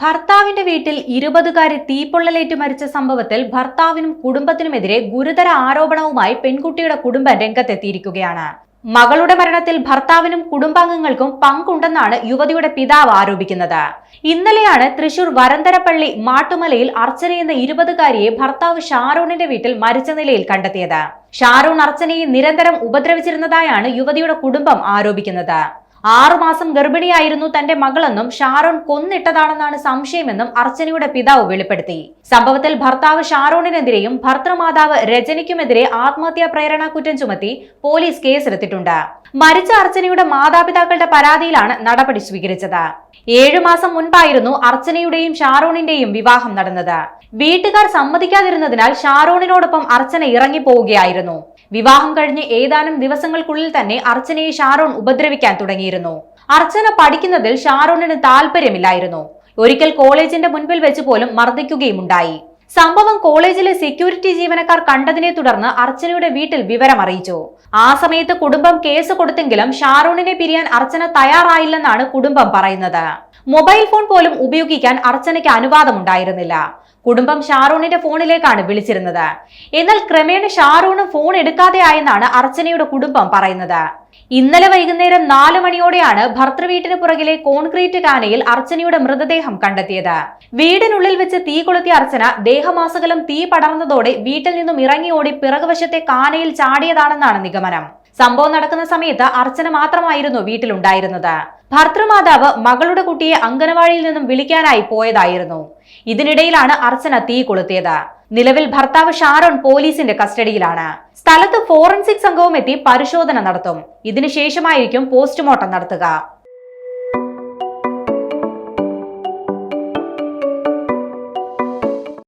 ഭർത്താവിന്റെ വീട്ടിൽ ഇരുപതുകാരി തീപ്പൊള്ളലേറ്റ് മരിച്ച സംഭവത്തിൽ ഭർത്താവിനും കുടുംബത്തിനുമെതിരെ ഗുരുതര ആരോപണവുമായി പെൺകുട്ടിയുടെ കുടുംബം രംഗത്തെത്തിയിരിക്കുകയാണ്. മകളുടെ മരണത്തിൽ ഭർത്താവിനും കുടുംബാംഗങ്ങൾക്കും പങ്കുണ്ടെന്നാണ് യുവതിയുടെ പിതാവ് ആരോപിക്കുന്നത്. ഇന്നലെയാണ് തൃശൂർ വരന്തരപ്പള്ളി മാട്ടുമലയിൽ അർച്ചന എന്ന ഇരുപതുകാരിയെ ഭർത്താവ് ഷാറൂണിന്റെ വീട്ടിൽ മരിച്ച നിലയിൽ കണ്ടെത്തിയത്. ഷാറൂൺ അർച്ചനയെ നിരന്തരം ഉപദ്രവിച്ചിരുന്നതായാണ് യുവതിയുടെ കുടുംബം ആരോപിക്കുന്നത്. ആറുമാസം ഗർഭിണിയായിരുന്നു തന്റെ മകളെന്നും ഷാരോൺ കൊന്നിട്ടതാണെന്നാണ് സംശയമെന്നും അർച്ചനയുടെ പിതാവ് വെളിപ്പെടുത്തി. സംഭവത്തിൽ ഭർത്താവ് ഷാരോണിനെതിരെയും ഭർത്തൃമാതാവ് രജനിക്കുമെതിരെ ആത്മഹത്യാ പ്രേരണ കുറ്റം ചുമത്തി പോലീസ് കേസെടുത്തിട്ടുണ്ട്. മരിച്ച അർച്ചനയുടെ മാതാപിതാക്കളുടെ പരാതിയിലാണ് നടപടി സ്വീകരിച്ചത്. ഏഴു മാസം മുൻപായിരുന്നു അർച്ചനയുടെയും ഷാരോണിന്റെയും വിവാഹം നടന്നത്. വീട്ടുകാർ സമ്മതിക്കാതിരുന്നതിനാൽ ഷാരോണിനോടൊപ്പം അർച്ചന ഇറങ്ങിപ്പോവുകയായിരുന്നു. വിവാഹം കഴിഞ്ഞ് ഏതാനും ദിവസങ്ങൾക്കുള്ളിൽ തന്നെ അർച്ചനയെ ഷാരോൺ ഉപദ്രവിക്കാൻ തുടങ്ങിയിരുന്നു അർച്ചന പഠിക്കുന്നതിൽ ഷാറൂണിന് താല്പര്യമില്ലായിരുന്നു ഒരിക്കൽ കോളേജിന്റെ മുൻപിൽ വെച്ച് പോലും മർദ്ദിക്കുകയുമുണ്ടായി. സംഭവം കോളേജിലെ സെക്യൂരിറ്റി ജീവനക്കാർ കണ്ടതിനെ തുടർന്ന് അർച്ചനയുടെ വീട്ടിൽ വിവരം അറിയിച്ചു ആ സമയത്ത് കുടുംബം കേസ് കൊടുത്തെങ്കിലും ഷാറൂണിനെ പിരിയാൻ അർച്ചന തയ്യാറായില്ലെന്നാണ് കുടുംബം പറയുന്നത്. മൊബൈൽ ഫോൺ പോലും ഉപയോഗിക്കാൻ അർച്ചനയ്ക്ക് അനുവാദമുണ്ടായിരുന്നില്ല. കുടുംബം ഷാറൂണിന്റെ ഫോണിലേക്കാണ് വിളിച്ചിരുന്നത്. എന്നാൽ ക്രമേണ ഷാറൂണ് ഫോൺ എടുക്കാതെയായെന്നാണ് അർച്ചനയുടെ കുടുംബം പറയുന്നത്. ഇന്നലെ വൈകുന്നേരം നാല് മണിയോടെയാണ് ഭർത്തൃവീട്ടിന് പുറകിലെ കോൺക്രീറ്റ് കാനയിൽ അർച്ചനയുടെ മൃതദേഹം കണ്ടെത്തിയത്. വീടിനുള്ളിൽ വെച്ച് തീ കൊളുത്തിയ അർച്ചന ദേഹമാസകലം തീ പടർന്നതോടെ വീട്ടിൽ നിന്നും ഇറങ്ങി ഓടി പിറകുവശത്തെ കാനയിൽ ചാടിയതാണെന്നാണ് നിഗമനം. സംഭവം നടക്കുന്ന സമയത്ത് അർച്ചന മാത്രമായിരുന്നു വീട്ടിലുണ്ടായിരുന്നത്. ഭർത്തൃമാതാവ് മകളുടെ കുട്ടിയെ അംഗനവാടിയിൽ നിന്നും വിളിക്കാനായി പോയതായിരുന്നു. ഇതിനിടയിലാണ് അർച്ചന തീ കൊളുത്തിയത്. നിലവിൽ ഭർത്താവ് ഷാരോൺ പോലീസിന്റെ കസ്റ്റഡിയിലാണ്. സ്ഥലത്ത് ഫോറൻസിക് സംഘവും എത്തി പരിശോധന നടത്തും. ഇതിനുശേഷമായിരിക്കും പോസ്റ്റ്മോർട്ടം നടത്തുക.